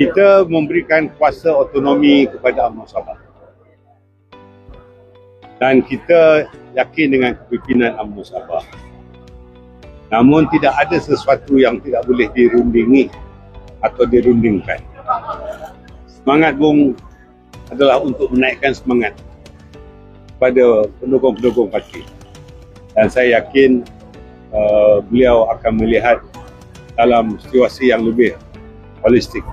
kita memberikan kuasa otonomi kepada UMNO Sabah. Dan kita yakin dengan kepimpinan UMNO Sabah. Namun tidak ada sesuatu yang tidak boleh dirundingi atau dirundingkan. Semangat Bung adalah untuk menaikkan semangat pada pendukung-pendukung parti. Dan saya yakin uh, beliau akan melihat dalam situasi yang lebih holistik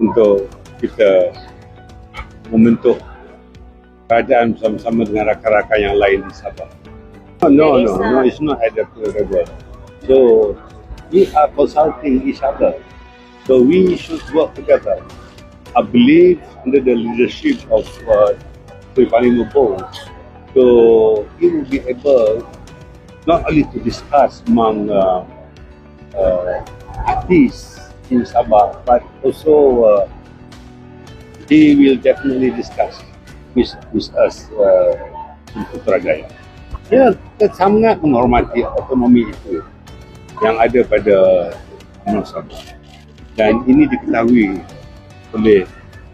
untuk kita membentuk kerajaan bersama-sama dengan rakan-rakan yang lain di Sabah. No, no, no, it's not at the level. So, we are consulting each other. So, we should work together. I believe under the leadership of uh, Sri Panglima Bong, so he will be able not only to discuss among uh, uh, artists in Sabah, but also uh, he will definitely discuss with, with us uh, in Putrajaya. Ya, kita sangat menghormati otonomi itu yang ada pada UMNO Sabah. Dan ini diketahui oleh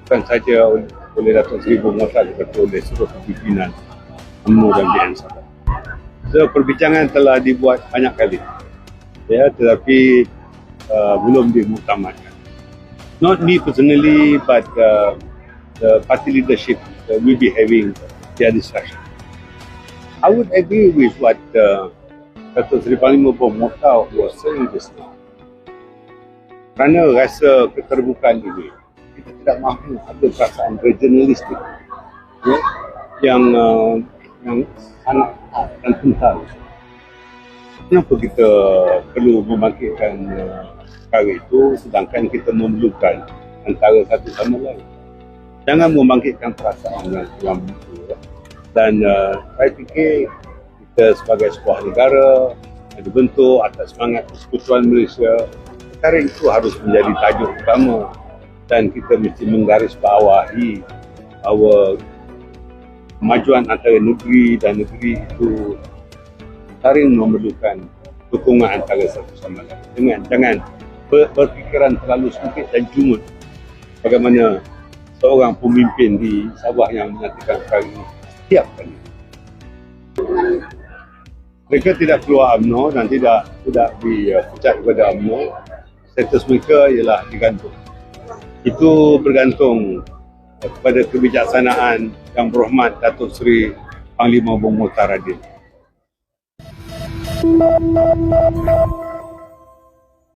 bukan saja oleh, oleh Datuk Seri Muhtar tetapi oleh seluruh pimpinan UMNO dan BN Sabah. So, perbincangan telah dibuat banyak kali. Ya, tetapi uh, belum dimuktamadkan. Not me personally, but uh, the party leadership uh, will be having their discussion. I would agree with what uh, Datuk Seri Panglima Bom Mokhtar was saying just now. Kerana rasa keterbukaan ini, kita tidak mahu ada perasaan regionalistik ya, yang uh, yang sangat dan kental. Kenapa kita perlu membangkitkan uh, perkara itu sedangkan kita memerlukan antara satu sama lain. Jangan membangkitkan perasaan yang yang begitu. Dan uh, saya fikir kita sebagai sebuah negara yang dibentuk atas semangat persekutuan Malaysia, perkara itu harus menjadi tajuk utama dan kita mesti menggaris bawahi bahawa kemajuan antara negeri dan negeri itu saling memerlukan dukungan antara satu sama lain. Dengan jangan ber- berfikiran terlalu sempit dan jumut bagaimana seorang pemimpin di Sabah yang menyatakan perkara ini setiap kali. Mereka tidak keluar UMNO dan tidak tidak dipecat kepada UMNO. Status mereka ialah digantung. Itu bergantung kepada kebijaksanaan yang berhormat Datuk Seri Panglima Bung Muhtar Mom, mom, mom, mom.